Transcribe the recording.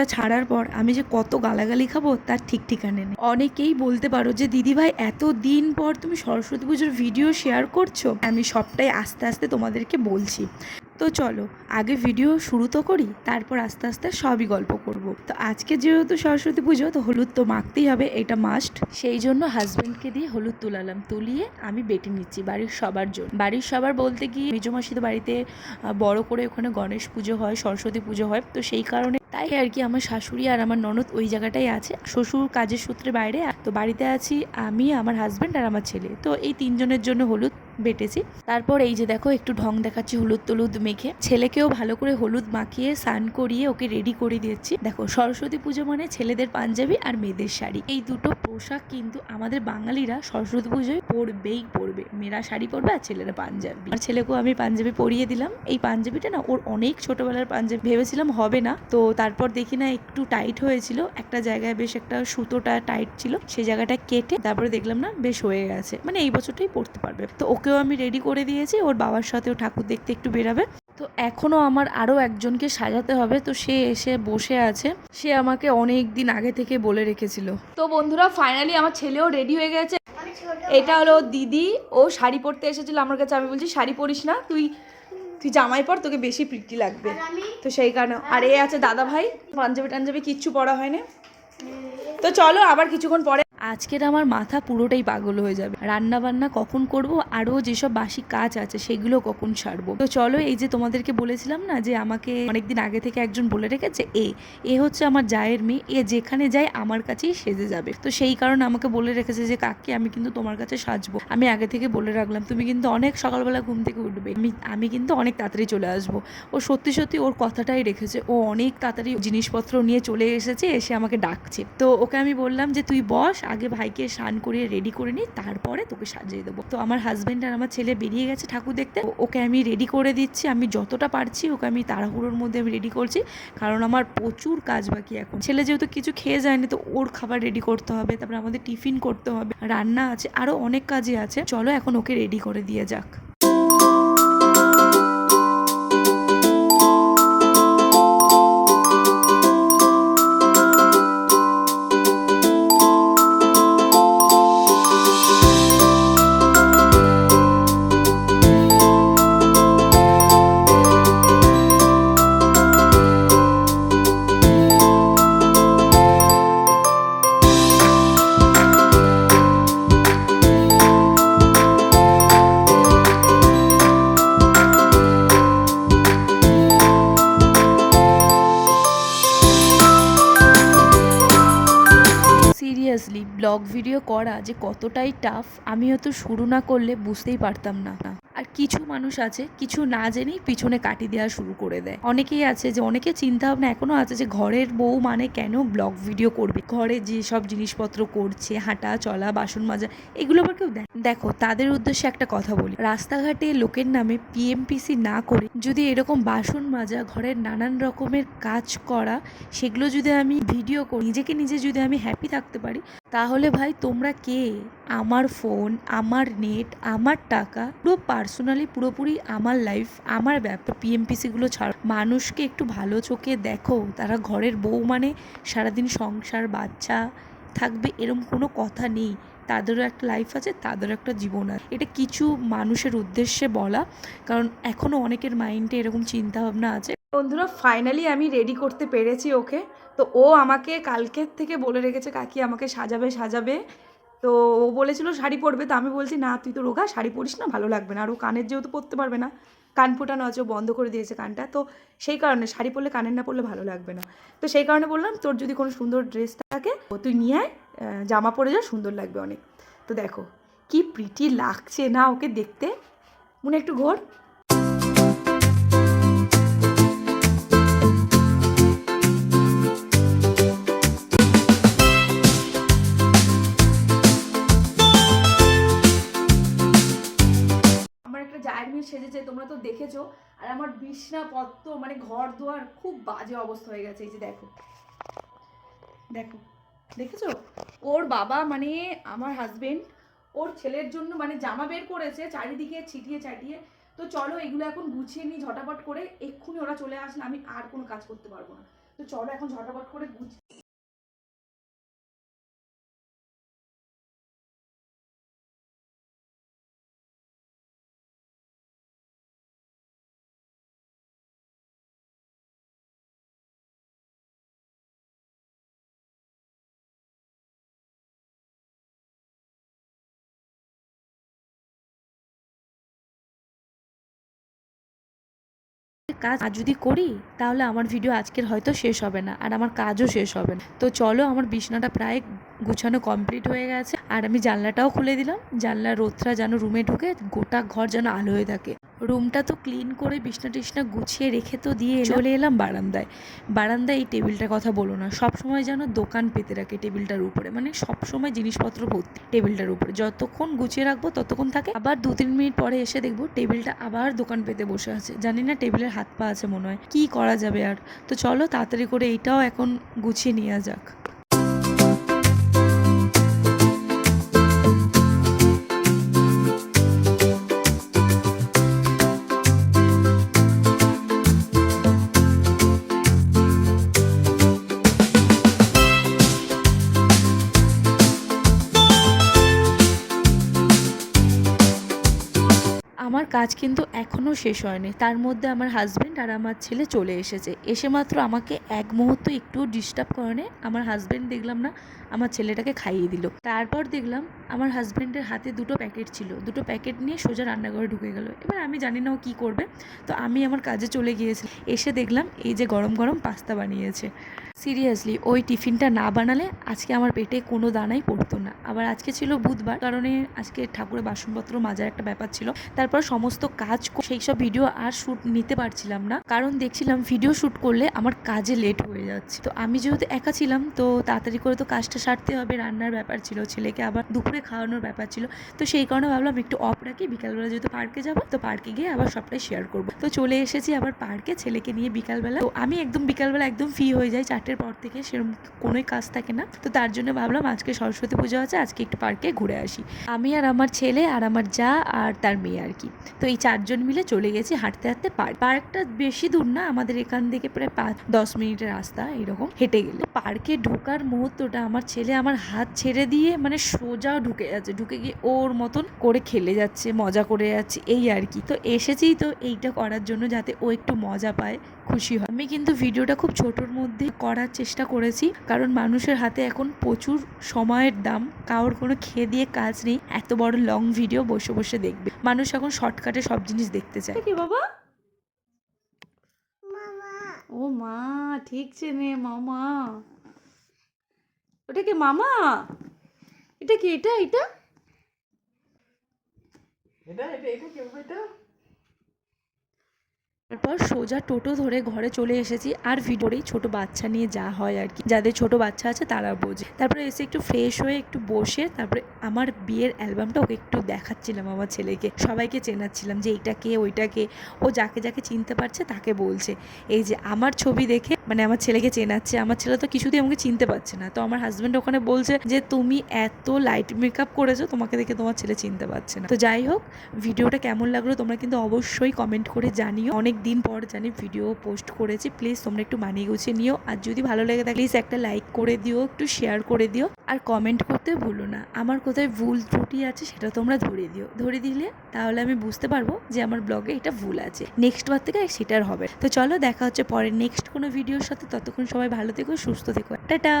ভিডিওটা ছাড়ার পর আমি যে কত গালাগালি খাব তার ঠিক ঠিকানে নেই। অনেকেই বলতে পারো যে দিদিভাই এত দিন পর তুমি সরস্বতী পুজোর ভিডিও শেয়ার করছ? আমি সবটাই আস্তে আস্তে তোমাদেরকে বলছি। তো চলো, আগে ভিডিও শুরু তো করি, তারপর আস্তে আস্তে সবই গল্প করব। তো আজকে যেহেতু সরস্বতী পুজো, তো হলুদ তো মাখতেই হবে, এটা মাস্ট সেই জন্য হাজবেন্ডকে দিয়ে হলুদ তুলালাম, তুলিয়ে আমি বেটে নিচ্ছি বাড়ির সবার জন্য। বাড়ির সবার বলতে গিয়ে মেজমাসি তো বাড়িতে বড় করে ওখানে গণেশ পুজো হয়, সরস্বতী পুজো হয়, তো সেই কারণে তাই আর কি আমার শাশুড়ি আর আমার ননদ ওই জায়গাটাই আছে, শ্বশুর কাজের সূত্রে বাইরে। তো বাড়িতে আছি আমি, আমার হাজব্যান্ড আর আমার ছেলে। তো এই তিনজনের জন্য হলুদ বেটেছি। তারপর এই যে দেখো, একটু ঢং দেখাচ্ছি হলুদ টলুদ মেখে। ছেলেকেও ভালো করে হলুদ মাখিয়ে, স্নান করিয়ে ওকে রেডি করে দিচ্ছি দেখো, সরস্বতী পুজো মানে ছেলেদের পাঞ্জাবি আর মেয়েদের শাড়ি। এই দুটো পোশাক কিন্তু আমাদের বাঙালিরা সরস্বতী পুজোয় পরবেই পরবে। মেয়েরা শাড়ি পরবে আর ছেলেরা পাঞ্জাবি। আর ছেলেকেও আমি পাঞ্জাবি পরিয়ে দিলাম। এই পাঞ্জাবিটা না, ওর অনেক ছোটবেলার পাঞ্জাবি। ভেবেছিলাম হবে না। তো তারপর দেখি না, একটু টাইট হয়েছিল। একটা জায়গায় বেশ একটা সুতোটা টাইট ছিল। সেই জায়গাটা কেটে তারপরে দেখলাম না, বেশ হয়ে গেছে। মানে এই বছরটাই পড়তে পারবে। তো ওকেও আমি রেডি করে দিয়েছি ওর বাবার সাথেও ঠাকুর দেখতে একটু বেরাবে। তো এখনও আমার আরও একজনকে সাজাতে হবে তো সে এসে বসে আছে। সে আমাকে অনেক দিন আগে থেকে বলে রেখেছিল। তো বন্ধুরা ফাইনালি আমার ছেলেও রেডি হয়ে গেছে। এটা হলো দিদি ও শাড়ি পরতে এসেছিল আমার কাছে। আমি বলছি শাড়ি পরিস না তুই তুই জামাই পর তোকে বেশি প্রীতি লাগবে। তো সেই কারণে। আর এ আছে দাদা ভাই পাঞ্জাবি টাঞ্জাবি কিচ্ছু পরা হয় না তো চলো আবার কিছুক্ষণ পরে আজকের আমার মাথা পুরোটাই পাগল হয়ে যাবে। রান্না বান্না কখন করব? আরও যেসব বাসি কাজ আছে, সেগুলো কখন ছাড়বো তো চলো, এই যে তোমাদেরকে বলেছিলাম না যে আমাকে অনেকদিন আগে থেকে একজন বলে রেখেছে, এ এ হচ্ছে আমার জায়ের মেয়ে, এ যেখানে যায় আমার কাছেই সেজে যাবে। তো সেই কারণে আমাকে বলে রেখেছে যে কাকি আমি কিন্তু তোমার কাছে সাজবো। আমি আগে থেকে বলে রাখলাম, তুমি কিন্তু অনেক সকালবেলা ঘুম থেকে উঠবে। আমি আমি কিন্তু অনেক তাড়াতাড়ি চলে আসব। ও সত্যি সত্যি ওর কথাটাই রেখেছে। ও অনেক তাড়াতাড়ি জিনিসপত্র নিয়ে চলে এসেছে, এসে আমাকে ডাকছে। তো ওকে আমি বললাম যে, তুই বস, আগে ভাইকে স্নান করিয়ে রেডি করে নিই, তারপরে তোকে সাজিয়ে দেবো। তো আমার হাজব্যান্ড আর আমার ছেলে বেরিয়ে গেছে ঠাকুর দেখতে। ওকে আমি রেডি করে দিচ্ছি, আমি যতটা পারছি ওকে আমি তাড়াহুড়োর মধ্যে আমি রেডি করছি, কারণ আমার প্রচুর কাজ বাকি এখন। ছেলে যেহেতু কিছু খেয়ে যায়নি, তো ওর খাবার রেডি করতে হবে, তারপরে আমাদের টিফিন করতে হবে, রান্না আছে আরও অনেক কাজই আছে। চলো এখন ওকে রেডি করে দিয়ে যাক। ব্লগ ভিডিও করা যে কতটাই টাফ আমি হয়তো শুরু না করলে বুঝতেই পারতাম না। আর কিছু মানুষ আছে, কিছু না জেনেই পিছনে কাটি দেওয়া শুরু করে দেয়। অনেকেই আছে যে অনেকে চিন্তা ভাবনা এখনও আছে যে, ঘরের বউ মানে কেন ব্লগ ভিডিও করবে? ঘরে যে সব জিনিসপত্র করছে, হাঁটা, চলা, বাসন মাজা, এগুলো আবার কেউ দেখো তাদের উদ্দেশ্যে একটা কথা বলি। রাস্তাঘাটে লোকের নামে পিএমপিসি না করে যদি এরকম বাসন মাজা, ঘরের নানান রকমের কাজ করা, সেগুলো যদি আমি ভিডিও করি, নিজেকে নিজে যদি আমি হ্যাপি থাকতে পারি তাহলে ভাই তোমরা কে? আমার ফোন, আমার নেট, আমার টাকা, পুরো পার্সোনালি, পুরোপুরি আমার লাইফ, আমার ব্যাপার পিএমপিসিগুলো ছাড়। মানুষকে একটু ভালো চোখে দেখো। তারা ঘরের বউ মানে সারাদিন সংসার, বাচ্চা থাকবে এরম কোনো কথা নেই। তাদেরও একটা লাইফ আছে, তাদেরও একটা জীবন আছে। এটা কিছু মানুষের উদ্দেশ্যে বলা। কারণ এখনও অনেকের মাইন্ডে এরকম চিন্তা ভাবনা আছে। বন্ধুরা ফাইনালি আমি রেডি করতে পেরেছি ওকে। তো ও আমাকে কালকের থেকে বলে রেখেছে, কাকি আমাকে সাজাবে সাজাবে। তো ও বলেছিল, শাড়ি পরবে। তো আমি বলছি, না, তুই তো রোগা, শাড়ি পরিস না, ভালো লাগবে না। আর ও কানের যেহেতু পরতে পারবে না, কান ফোটানো আছে বন্ধ করে দিয়েছে কানটা। তো সেই কারণে, শাড়ি পরলে, কানের না পরলে ভালো লাগবে না। তো সেই কারণে বললাম, তোর যদি কোনো সুন্দর ড্রেস থাকে, ও তুই নিয়ে আয় জামা পরে যা, সুন্দর লাগবে অনেক। তো দেখো, কি প্রিটি লাগছে না ওকে দেখতে। মনে একটু ঘোর। তোমরা তো দেখেছ, আর আমার বিছনাপত্র মানে ঘর দুয়ার খুব বাজে অবস্থা হয়ে গেছে, এই যে দেখো। দেখো, দেখেছ? ওর বাবা মানে আমার হাজবেন্ড ওর ছেলের জন্য মানে জামা বের করেছে, চারিদিকে ছিটিয়ে চাটিয়ে। তো চলো এগুলো এখন গুছিয়ে নিই ঝটাপট করে, এক্ষুনি ওরা চলে আসলে আমি আর কোনো কাজ করতে পারব না। তো চলো এখন ঝটাপট করে গুছ কাজ আজ যদি করি, তাহলে আমার ভিডিও আজকের হয়তো শেষ হবে না, আর আমার কাজও শেষ হবে না। তো চলো, আমার বিছনাটা প্রায় গুছানো কমপ্লিট হয়ে গেছে, আর আমি জানলাটাও খুলে দিলাম। জানলার রোদটা যেন রুমে ঢুকে গোটা ঘর যেন আলো হয়ে থাকে। রুমটা তো ক্লিন করে বিছনা টিছনা গুছিয়ে রেখে তো দিয়ে চলে এলাম বারান্দায়। বারান্দায় এই টেবিলটার কথা বলো না। সব সময় যেন দোকান পেতে রাখে টেবিলটার উপরে। মানে সব সময় জিনিসপত্র ভর্তি টেবিলটার উপরে। যতক্ষণ গুছিয়ে রাখব, ততক্ষণ থাকে। আবার দু তিন মিনিট পরে এসে দেখব টেবিলটা আবার দোকান পেতে বসে আছে। জানি না টেবিলের হাত পা আছে মনে হয়। কি করা যাবে আর? তো চলো তাড়াতাড়ি করে এইটাও এখন গুছিয়ে নেওয়া যাক। কাজ কিন্তু এখনও শেষ হয়নি। তার মধ্যে আমার হাজব্যান্ড আর আমার ছেলে চলে এসেছে। এসে মাত্র আমাকে এক মুহূর্ত একটু ডিস্টার্ব করেনি আমার হাজব্যান্ড দেখলাম না, আমার ছেলেটাকে খাইয়ে দিল। তারপর দেখলাম আমার হাজব্যান্ডের হাতে দুটো প্যাকেট ছিল। দুটো প্যাকেট নিয়ে সোজা রান্নাঘরে ঢুকে গেল। এবার আমি জানি না ও কী করবে। তো আমি আমার কাজে চলে গিয়েছি। এসে দেখলাম এই যে গরম গরম পাস্তা বানিয়েছে। সিরিয়াসলি, ওই টিফিনটা না বানালে আজকে আমার পেটে কোনো দানাই পড়তো না। আবার আজকে ছিল বুধবার কারণে আজকে ঠাকুরের বাসনপত্র মাজার একটা ব্যাপার ছিল। তারপর সমস্ত কাজ সেই সব ভিডিও আর শ্যুট নিতে পারছিলাম না। কারণ দেখছিলাম ভিডিও শ্যুট করলে আমার কাজে লেট হয়ে যাচ্ছে। তো আমি যেহেতু একা ছিলাম, তো তাড়াতাড়ি করে তো কাজটা সারতে হবে। রান্নার ব্যাপার ছিল, ছেলেকে আবার দুপুরে খাওয়ানোর ব্যাপার ছিল। তো সেই কারণে ভাবলাম একটু অফ রাখি। বিকালবেলা যেহেতু পার্কে যাব, তো পার্কে গিয়ে আবার সবটাই শেয়ার করব। তো চলে এসেছি আবার পার্কে, ছেলেকে নিয়ে বিকালবেলা। তো আমি একদম বিকালবেলা একদম ফ্রি হয়ে যাই চারটের পর থেকে সেরকম কোনোই কাজ থাকে না। তো তার জন্য ভাবলাম আজকে সরস্বতী পুজো আছে, আজকে একটু পার্কে ঘুরে আসি। আমি আর আমার ছেলে আর আমার যা আর তার মেয়ে আর কি। তো এই চারজন মিলে চলে গেছি হাঁটতে হাঁটতে পার্ক। পার্কটা বেশি দূর না, আমাদের এখান থেকে প্রায় পাঁচ, দশ মিনিটের রাস্তা এরকম হেঁটে গেলে। পার্কে ঢোকার মুহূর্তটা আমার ছেলে আমার হাত ছেড়ে দিয়ে মানে সোজা ঢুকে যাচ্ছে, ঢুকে গিয়ে ওর মতন করে খেলে যাচ্ছে, মজা করে যাচ্ছে, এই আর কি। তো এসেছি তো এইটা করার জন্য যাতে ও একটু মজা পায়, খুশি হয়। আমি কিন্তু ভিডিওটা খুব ছোটোর মধ্যে করার চেষ্টা করেছি। কারণ মানুষের হাতে এখন প্রচুর সময়ের দাম। কারোর কোনো খেয়ে দিয়ে কাজ নেই। এত বড় লং ভিডিও বসে বসে দেখবে। মানুষ এখন শর্টকাটে সব জিনিস দেখতে চায়। কি বাবা? ও মা ঠিক চেনে মামা। ওটা কি মামা? এটা কি এটা এটা? এটা এটা এটা কি এটা? তারপর সোজা টোটো ধরে ঘরে চলে এসেছি আর ভিডিওরেই ছোট বাচ্চা নিয়ে যা হয় আর কি। যাদের ছোট বাচ্চা আছে তারা বোঝে। তারপরে এসে একটু ফ্রেশ হয়ে একটু বসে তারপরে আমার বিয়ের অ্যালবামটা ওকে একটু দেখাচ্ছিলাম আমার ছেলেকে। সবাইকে চেনাচ্ছিলাম যে এইটা কে, ওইটা কে। ও যাকে যাকে চিনতে পারছে তাকে বলছে। এই যে আমার ছবি দেখে মানে আমার ছেলেকে চেনাচ্ছে, আমার ছেলে তো কিছুতেই আমাকে চিনতে পারছে না। তো আমার হাজব্যান্ড ওখানে বলছে যে, তুমি এত লাইট মেকআপ করেছ, তোমাকে দেখে তোমার ছেলে চিনতে পারছে না। তো যাই হোক, ভিডিওটা কেমন লাগল তোমরা কিন্তু অবশ্যই কমেন্ট করে জানিও। অনেক দিন পর জানি ভিডিও পোস্ট করেছি প্লিজ তোমরা একটু মানিয়ে গুছিয়ে নিও। আর যদি ভালো লেগে থাকে প্লিজ একটা লাইক করে দিও, একটু শেয়ার করে দিও। আর কমেন্ট করতে ভুলো না। আমার কোথায় ভুল ত্রুটি আছে সেটা তোমরা ধরে দিও। ধরে দিলে তাহলে আমি বুঝতে পারব যে আমার ব্লগে এটা ভুল আছে। নেক্সট বার থেকে সেটার হবে তো চলো, দেখা হচ্ছে পরে নেক্সট কোনো ভিডিওর সাথে ততক্ষণ সবাই ভালো থেকো সুস্থ থেকো। টাটা!